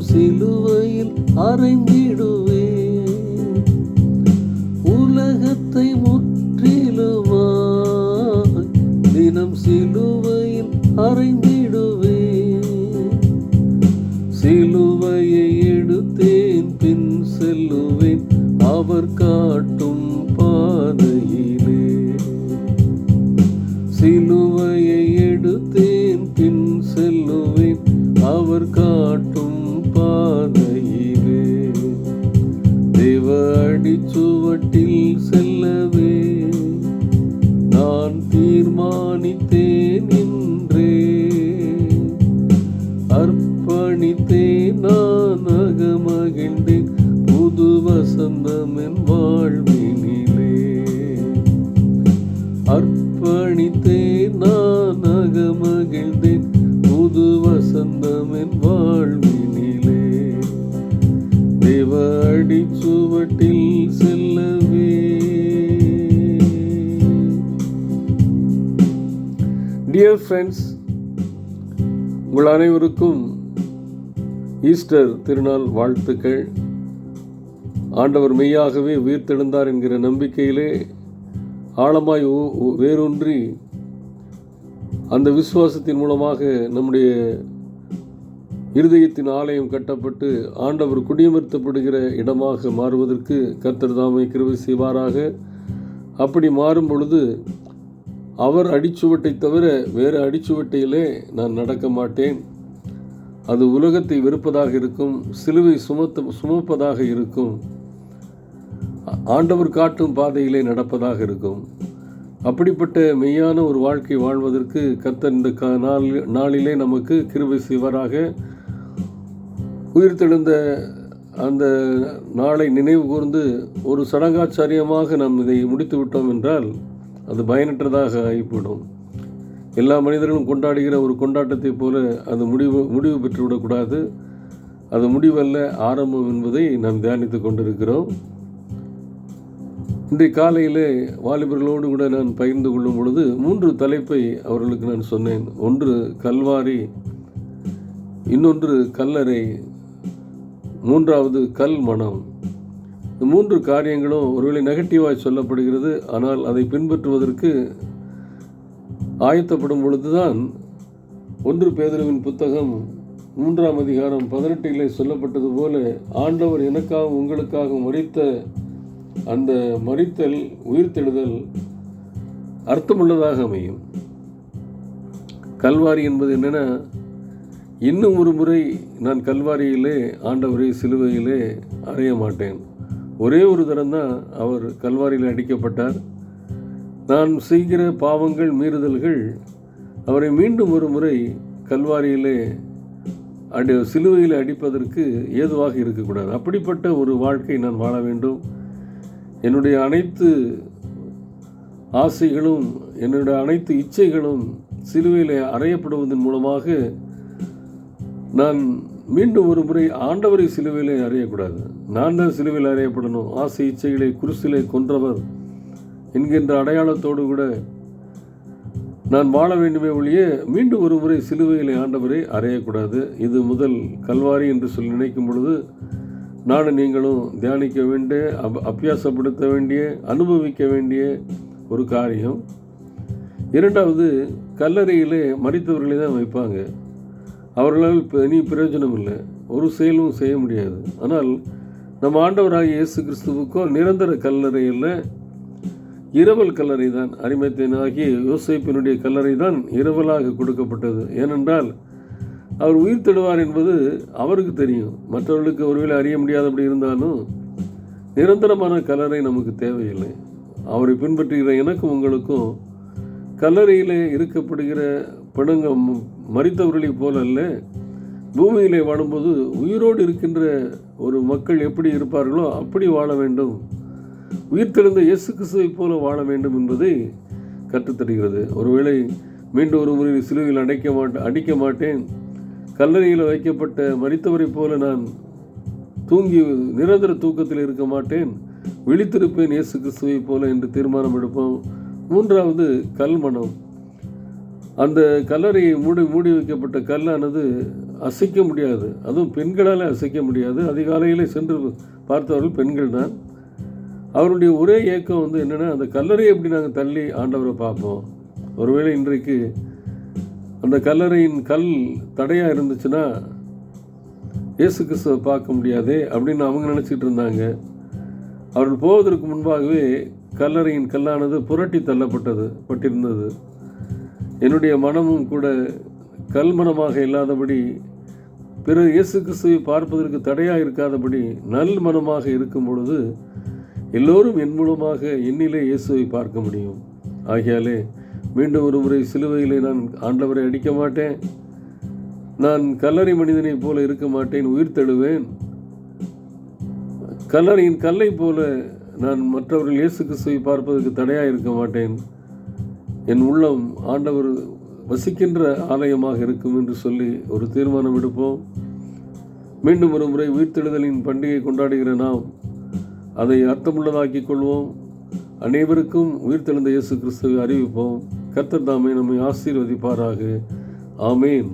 சிலுவையில் அறைந்திடுவே உலகத்தை முற்றிலுமாய் தினம் சிலுவையில் அறைந்திடுவே சிலுவையை எடுத்தேன் பின் செல்லுவேன். அவர் காட்டும் பாதையிலே. சிலுவை அடிச்சுவட்டில் செல்லவே நான் தீர்மானித்தேன் என்றே அர்ப்பணித்தேன் நான் அகமகிழ்ந்தேன் புது வசந்தம் என் வாழ்வினிலே. அர்ப்பணித்தேன் நான் அகமகிழ்ந்தேன் புது வசந்தம் என் வாழ்வினிலே. தேவ சுவட்டில் செல்லவே. டியர் ஃப்ரெண்ட்ஸ் உங்கள் அனைவருக்கும் ஈஸ்டர் திருநாள் வாழ்த்துக்கள். ஆண்டவர் மெய்யாகவே உயிர்த்தெழுந்தார் என்கிற நம்பிக்கையிலே ஆழமாய் வேரூன்றி அந்த விசுவாசத்தின் மூலமாக நம்முடைய இருதயத்தின் ஆலயம் கட்டப்பட்டு ஆண்டவர் குடியமர்த்தப்படுகிற இடமாக மாறுவதற்கு கர்த்தர் தாமை கிருவை செய்வாராக. அப்படி மாறும் பொழுது அவர் அடிச்சுவட்டை தவிர வேறு அடிச்சுவட்டையிலே நான் நடக்க மாட்டேன். அது உலகத்தை வெறுப்பதாக இருக்கும் சிலுவை சுமத்த சுமப்பதாக இருக்கும். ஆண்டவர் காட்டும் பாதையிலே நடப்பதாக இருக்கும். அப்படிப்பட்ட மெய்யான ஒரு வாழ்க்கை வாழ்வதற்கு கர்த்தர் இந்த கா நாளிலே நமக்கு கிருபை செய்வராக. உயிர்த்தெழுந்த அந்த நாளை நினைவு கூர்ந்து ஒரு சடங்காச்சாரியமாக நாம் இதை முடித்து விட்டோம் என்றால் அது பயனற்றதாக ஆகிவிடும் எல்லா மனிதர்களும் கொண்டாடுகிற ஒரு கொண்டாட்டத்தைப் போல அது முடிவு முடிவு பெற்றுவிடக்கூடாது. அது முடிவல்ல ஆரம்பம் என்பதை நாம் தியானித்து கொண்டிருக்கிறோம். இன்றைய காலையில் வாலிபர்களோடு கூட நான் பகிர்ந்து கொள்ளும் பொழுது மூன்று தலைப்பை அவர்களுக்கு நான் சொன்னேன். ஒன்று கல்வாரி இன்னொன்று கல்லறை மூன்றாவது கல் மனம். இந்த மூன்று காரியங்களும் ஒருவேளை நெகட்டிவாக சொல்லப்படுகிறது ஆனால் அதை பின்பற்றுவதற்கு ஆயத்தப்படும் பொழுதுதான் ஒன்று பேதருவின் புத்தகம் மூன்றாம் அதிகாரம் பதினெட்டிலே சொல்லப்பட்டது போல ஆண்டவர் எனக்காகவும் உங்களுக்காகவும் மறித்த அந்த மறித்தல் உயிர்த்தெழுதல் அர்த்தமுள்ளதாக அமையும். கல்வாரி என்பது என்னென்னா இன்னும் ஒரு முறை நான் கல்வாரியிலே ஆண்டவரை சிலுவையிலே அறைய மாட்டேன். ஒரே ஒரு தரம்தான் அவர் கல்வாரியில் அடிக்கப்பட்டார். நான் செய்கிற பாவங்கள் மீறுதல்கள் அவரை மீண்டும் ஒரு முறை கல்வாரியிலே அடி சிலுவையில் அடிப்பதற்கு ஏதுவாக இருக்கக்கூடாது. அப்படிப்பட்ட ஒரு வாழ்க்கை நான் வாழ வேண்டும். என்னுடைய அனைத்து ஆசைகளும் என்னுடைய அனைத்து இச்சைகளும் சிலுவையில் அறையப்படுவதன் மூலமாக நான் மீண்டும் ஒரு முறை ஆண்டவரை சிலுவையிலே அறையக்கூடாது. நான் தான் சிலுவையில் அறையப்படணும். ஆசை இச்சைகளை குருசிலே கொன்றவர் என்கின்ற அடையாளத்தோடு கூட நான் வாழ வேண்டுமே ஒழிய மீண்டும் ஒரு முறை சிலுவையிலே ஆண்டவரை அறையக்கூடாது. இது முதல் கல்வாரி என்று சொல்லி நினைக்கும் பொழுது நானும் நீங்களும் தியானிக்க வேண்டிய அப் அபியாசப்படுத்த வேண்டிய அனுபவிக்க வேண்டிய ஒரு காரியம். இரண்டாவது கல்லறையிலே மறித்தவர்களை தான் வைப்பாங்க. அவர்களால் இப்போ இனி பிரயோஜனம் இல்லை ஒரு செயலும் செய்ய முடியாது. ஆனால் நம் ஆண்டவராகிய இயேசு கிறிஸ்துவுக்கோ நிரந்தர கல்லறை இரவல் கல்லறை தான். அரிமத்தியனாகிய யோசிப்பினுடைய கல்லறை தான் இரவலாக கொடுக்கப்பட்டது. ஏனென்றால் அவர் உயிர் தடுவார் என்பது அவருக்கு தெரியும். மற்றவர்களுக்கு ஒருவேளை அறிய முடியாதபடி இருந்தாலும் நிரந்தரமான கல்லறை நமக்கு தேவையில்லை. அவரை பின்பற்றுகிற எனக்கும் உங்களுக்கும் கல்லறையில் இருக்கப்படுகிற பிணங்க மறித்தவர்களை போல அல்ல பூமியிலே வாழும்போது உயிரோடு இருக்கின்ற ஒரு மக்கள் எப்படி இருப்பார்களோ அப்படி வாழ வேண்டும். உயிர்த்தெழுந்த இயேசு கிறிஸ்துவை போல வாழ வேண்டும் என்பதை கற்றுத்தருகிறது. ஒருவேளை மீண்டும் ஒரு முறை சிலுவையில் அடைக்க மாட்டேன் அடிக்க மாட்டேன். கல்லறையில் வைக்கப்பட்ட மறித்தவரை போல நான் தூங்கி நிரந்தர தூக்கத்தில் இருக்க மாட்டேன். விழித்திருப்பேன் இயேசு கிறிஸ்துவை போல என்று தீர்மானம் எடுப்போம். மூன்றாவது கல்மணம் அந்த கல்லறையை மூடி மூடி வைக்கப்பட்ட கல்லானது அசைக்க முடியாது. அதுவும் பெண்களால் அசைக்க முடியாது. அதிகாலையில் சென்று பார்த்தவர்கள் பெண்கள் தான். அவருடைய ஒரே ஏக்கம் வந்து என்னென்னா அந்த கல்லறையை எப்படி நாங்கள் தள்ளி ஆண்டவரை பார்ப்போம்? ஒருவேளை இன்றைக்கு அந்த கல்லறையின் கல் தடையாக இருந்துச்சுன்னா இயேசு கிறிஸ்துவை பார்க்க முடியாதே அப்படின்னு அவங்க நினச்சிட்டு இருந்தாங்க. அவர்கள் போவதற்கு முன்பாகவே கல்லறையின் கல்லானது புரட்டி தள்ளப்பட்டது பட்டிருந்தது. என்னுடைய மனமும் கூட கல்மனமாக இல்லாதபடி பிற இயேசு கிறிஸ்துவை பார்ப்பதற்கு தடையாக இருக்காதபடி நல் மனமாக இருக்கும் பொழுது எல்லோரும் என் மூலமாக என்னிலே இயேசுவை பார்க்க முடியும். ஆகையாலே மீண்டும் ஒரு முறை சிலுவையிலே நான் ஆண்டவரை அடிக்க மாட்டேன். நான் கல்லறை மனிதனைப் போல இருக்க மாட்டேன் உயிர் தழுவேன். கல்லறையின் கல்லை போல நான் மற்றவர்கள் இயேசு கிறிஸ்துவை பார்ப்பதற்கு தடையாக இருக்க மாட்டேன். என் உள்ளம் ஆண்டவர் வசிக்கின்ற ஆலயமாக இருக்கும் என்று சொல்லி ஒரு தீர்மானம் எடுப்போம். மீண்டும் ஒரு முறை உயிர்த்தெழுதலின் பண்டிகை கொண்டாடுகிற நாம் அதை அர்த்தமுள்ளதாக்கிக் கொள்வோம். அனைவருக்கும் உயிர்த்தெழுந்த இயேசு கிறிஸ்துவை அறிவிப்போம். கர்த்தர் தாமே நம்மை ஆசீர்வதிப்பாராக. ஆமேன்.